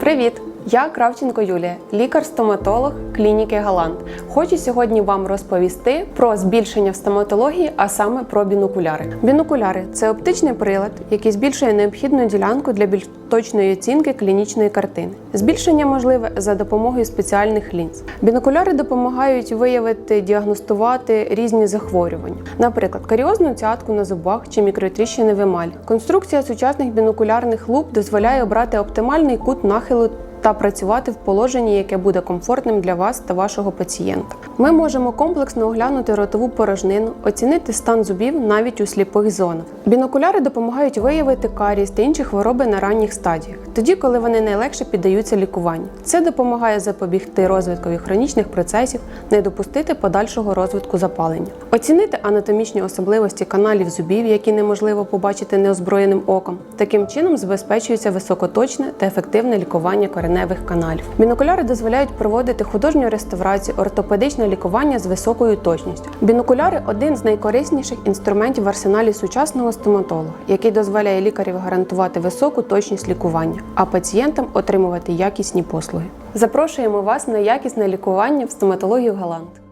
Привіт! Я Кравченко Юлія, лікар-стоматолог клініки Галант. Хочу сьогодні вам розповісти про збільшення в стоматології, а саме про бінокуляри. Бінокуляри це оптичний прилад, який збільшує необхідну ділянку для більш точної оцінки клінічної картини. Збільшення можливе за допомогою спеціальних лінз. Бінокуляри допомагають виявити, діагностувати різні захворювання, наприклад, каріозну цятку на зубах чи мікротріщини в емалі. Конструкція сучасних бінокулярних луп дозволяє обрати оптимальний кут нахилу та працювати в положенні, яке буде комфортним для вас та вашого пацієнта. Ми можемо комплексно оглянути ротову порожнину, оцінити стан зубів навіть у сліпих зонах. Бінокуляри допомагають виявити карієс та інші хвороби на ранніх стадіях, тоді, коли вони найлегше піддаються лікуванню. Це допомагає запобігти розвиткові хронічних процесів, не допустити подальшого розвитку запалення, оцінити анатомічні особливості каналів зубів, які неможливо побачити неозброєним оком. Таким чином забезпечується високоточне та ефективне лікування кореневих каналів. Бінокуляри дозволяють проводити художню реставрацію, ортопедичне лікування з високою точністю. Бінокуляри один з найкорисніших інструментів в арсеналі сучасного стоматолога, який дозволяє лікарів гарантувати високу точність лікування, а пацієнтам отримувати якісні послуги. Запрошуємо вас на якісне лікування в стоматологію Галант.